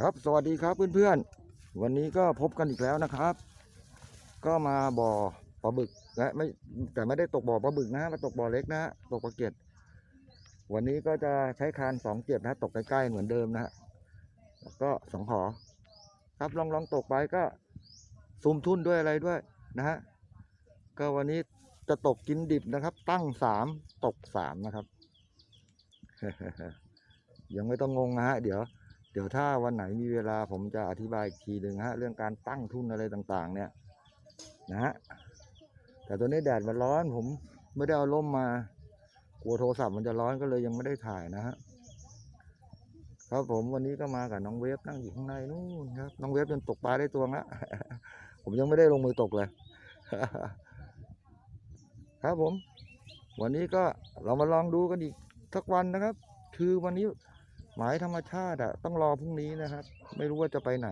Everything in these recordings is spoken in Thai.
ครับสวัสดีครับเพื่อนๆ วันนี้ก็พบกันอีกแล้วนะครับ ก็มาบ่อปลาบึกและไม่แต่ไม่ได้ตกบ่อปลาบึกนะมาตกบ่อเล็กนะฮะตกปลาเก็ดวันนี้ก็จะใช้คานสองเจ็ดนะฮะตกใกล้ๆเหมือนเดิมนะฮะแล้วก็สองหอครับลองลองตกไปก็ซูมทุ่นด้วยอะไรด้วยนะฮะก็วันนี้จะตกกินดิบนะครับ ตั้งสามตกสามนะครับ ยังไม่ต้องงงนะฮะเดี๋ยว เดี๋ยวถ้าวันไหนมีเวลาผมจะอธิบายอีกทีหนึ่งฮะเรื่องการตั้งทุนอะไรต่างๆ เนี่ยนะฮะแต่ตัวนี้แดดมันร้อน ผมไม่ได้เอาร่มมากลัวโทรศัพท์มันจะร้อนก็เลยยังไม่ได้ถ่ายนะฮะครับผมวันนี้ก็มากับน้องเวฟนั่งอยู่ข้างในนู่นครับน้องเวฟจนตกปลาได้ตัวละผมยังไม่ได้ลงมือตกเลย ครับผม วันนี้ก็เรามาลองดูกันอีกสักวันนะครับ คือวันนี้ หมายธรรมชาติอะต้องรอพรุ่งนี้นะครับ ไม่รู้ว่าจะไปไหน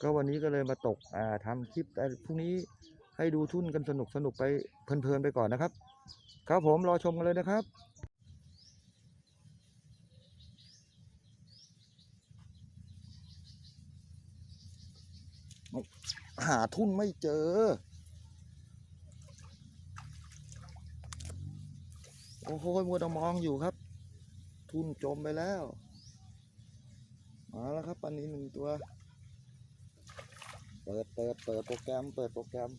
ก็วันนี้ก็เลยมาตกอ่าทำคลิปแต่พรุ่งนี้ให้ดูทุ่นกันสนุกสนุกไปเพลินๆไปก่อนนะครับ ครับผมรอชมกันเลยนะครับหาทุ่นไม่เจอ โอ้โหมัวแต่มองอยู่ครับ ทุ่นจมไปแล้ว มาแล้วครับปันนี้หนึ่งตัว เปิดเปิดเปิดโปรแกรม เปิดโปรแกรม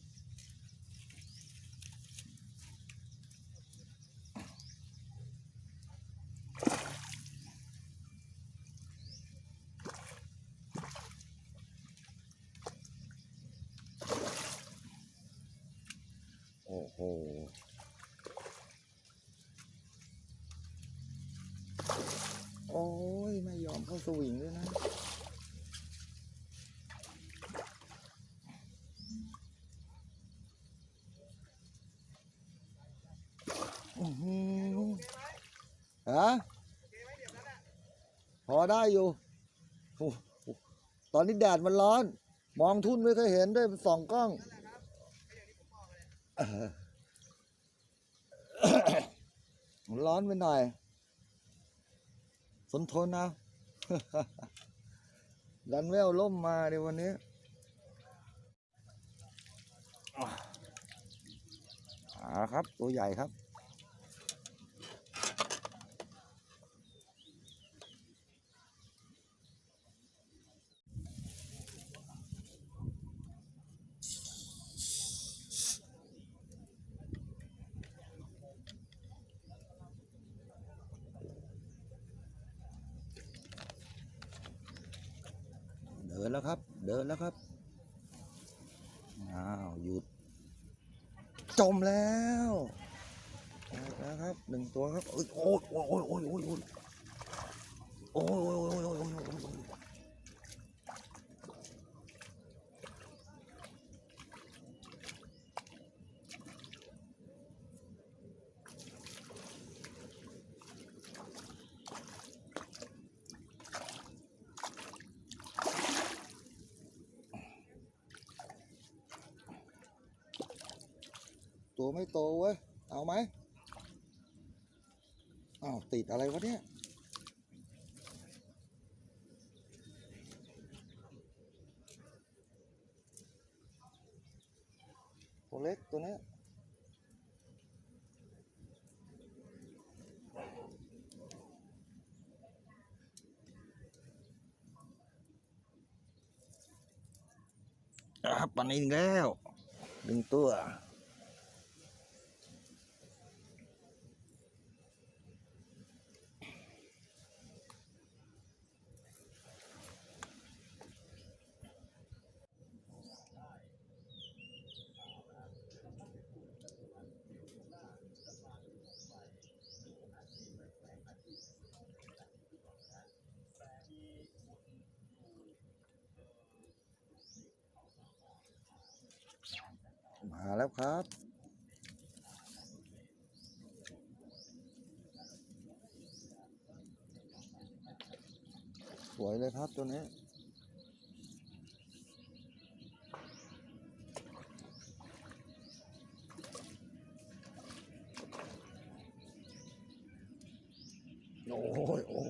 โอ้โห สวิงด้วยนะ อือหือฮะพอได้อยู่ ตอนนี้แดดมันร้อน มองทุ่นไม่เคยเห็นด้วยสองกล้องร้อนไปหน่อย สนทนเอา ดันแววล่มมาในวันนี้อ่าครับตัวใหญ่ครับ นแล้วครับ เดินแล้วครับ อ้าว หยุด จมแล้วแล้วครับหนึ่งตัวครับ โอ้ยโอ้ยโอ้ยโอ้ยโอ้ยโอ้ยโอ้ยโอ้ยโอ้ยโอ้ยโอ้ยโอ้ยโอ้ยโอ้ย ตัวไม่โตเว้ย เอาไหมอ้าวติดอะไรวะเนี่ยตัวเล็กตัวนี้อะปันอีกแล้วหนึ่งตัว มาแล้วครับสวยเลยครับตัวนี้โอ้ยโอ้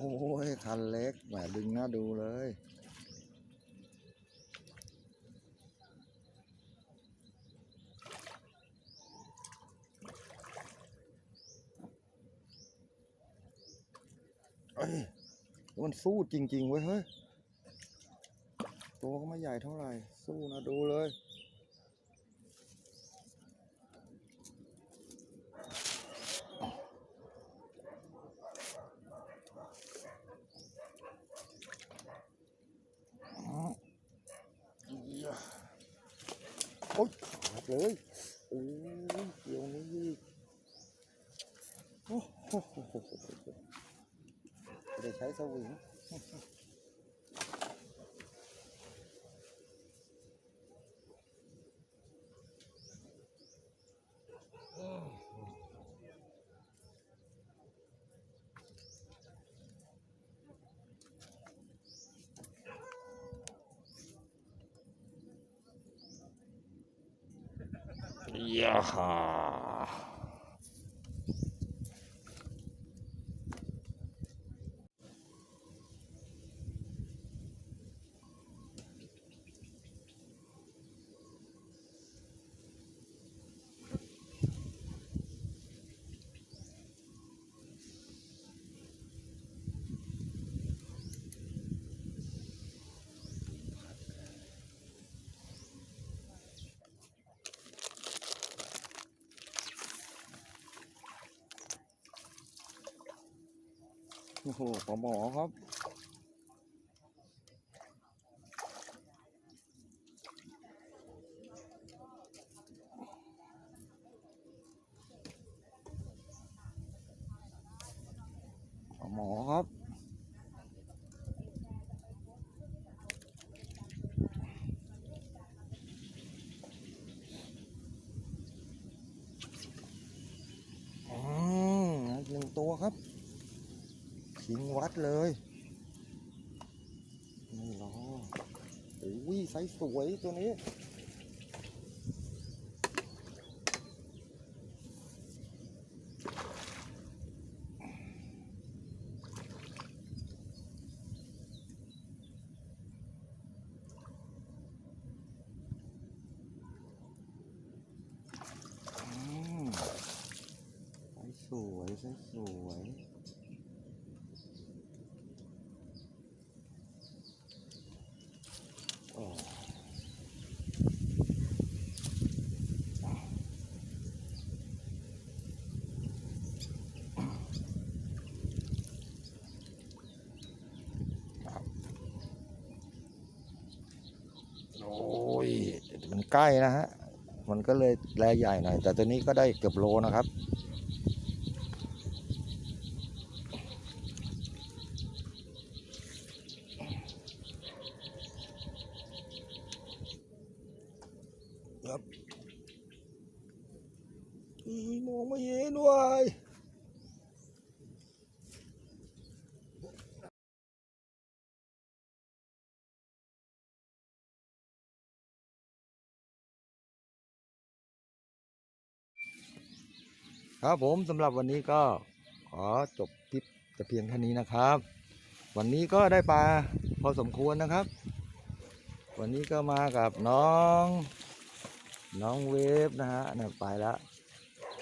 ยคันเล็กแหมดึงน้าดูเลย มันสู้จริงๆเว้ยเฮ้ยตัวก็ไม่ใหญ่เท่าไหร่ สู้นะดูเลยอ๋อเหี้ยโอ๊ยขาดเลยโอ้ยเกี่ยวนี้โอ้โห ไม่ได้ใโอ้โหปลาหมอครับปลาหมอครับ อืมอีกหนึ่งตัวครับ ชิง วัดเลย นี่รอโอ้ยไซส์สวยตัวนี้อืมไซส์สวยไซส์สวยโอ้ครับโอ้ย มัน ใกล้นะฮะ มันก็เลยแลใหญ่หน่อย แต่ตัวนี้ก็ได้เกือบโลนะครับ ครับมองไม่เห็นเว้ย ครับผมสำหรับวันนี้ก็ขอจบคลิปแต่เพียงเท่านี้นะครับ วันนี้ก็ได้ปลาพอสมควรนะครับ วันนี้ก็มากับน้อง น้องเวฟนะฮะนี่ไปแล้ว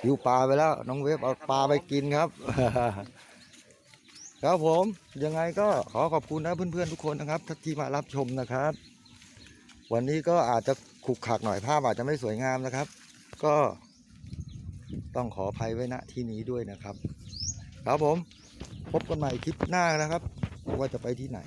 หิวปลาไปแล้ว น้องเวฟเอาปลาไปกินครับ ครับผมยังไงก็ขอขอบคุณนะเพื่อนๆทุกคนนะครับที่มารับชมนะครับ วันนี้ก็อาจจะขุกขักหน่อยภาพอาจจะไม่สวยงามนะครับ ก็ ต้องขออภัยไว้ณที่นี้ด้วยนะครับ ครับผมพบกันใหม่คลิปหน้านะครับ ว่าจะไปที่ไหน